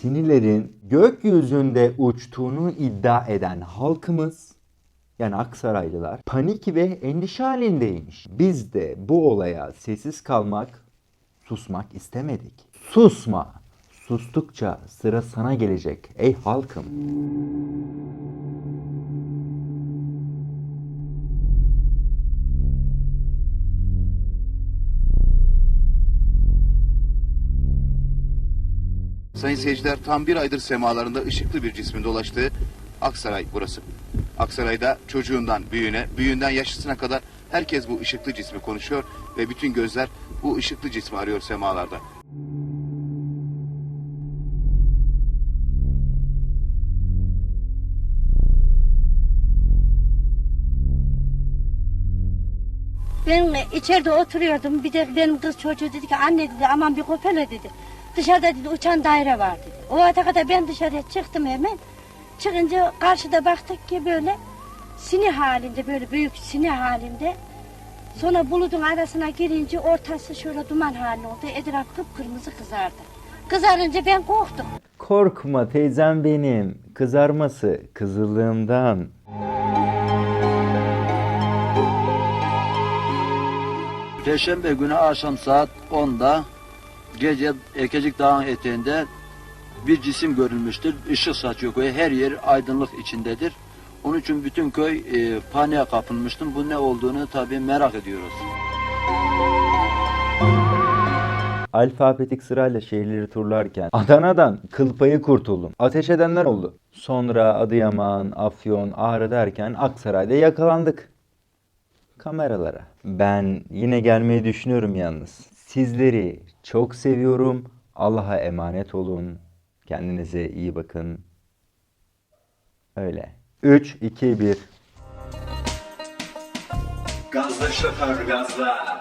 Sinirlerin gökyüzünde uçtuğunu iddia eden halkımız yani Aksaraylılar panik ve endişe halindeymiş. Biz de bu olaya sessiz kalmak, susmak istemedik. Susma. Sustukça sıra sana gelecek ey halkım. Sayın seyirciler tam bir aydır semalarında ışıklı bir cismin dolaştığı Aksaray burası. Aksaray'da çocuğundan büyüğüne, büyüğünden yaşlısına kadar herkes bu ışıklı cismi konuşuyor ve bütün gözler bu ışıklı cismi arıyor semalarda. Ben içeride oturuyordum. Bir de benim kız çocuğu dedi ki anne dedi aman bir kopela dedi. Dışarıda dedi uçan daire var dedi. O vakte kadar ben dışarıya çıktım hemen. Çıkınca karşıda baktık ki böyle sini halinde böyle büyük sini halinde. Sonra bulutun arasına girince ortası şöyle duman haline oldu. Etraf kıpkırmızı kızardı. Kızarınca ben korktum. Korkma teyzem benim. Kızarması kızılığımdan. Perşembe günü akşam saat 10'da gece Ekecik Dağı'nın eteğinde bir cisim görülmüştür. Işık saçıyor köye. Her yer aydınlık içindedir. Onun için bütün köy e, paniğe kapılmıştır. Bu ne olduğunu tabii merak ediyoruz. Alfabetik sırayla şehirleri turlarken Adana'dan kıl payı kurtuldum. Ateş edenler oldu. Sonra Adıyaman, Afyon, Ağrı derken Aksaray'da yakalandık. Kameralara. Ben yine gelmeyi düşünüyorum yalnız. Sizleri çok seviyorum. Allah'a emanet olun. Kendinize iyi bakın. Öyle. 3, 2, 1. Gazla şoför gazla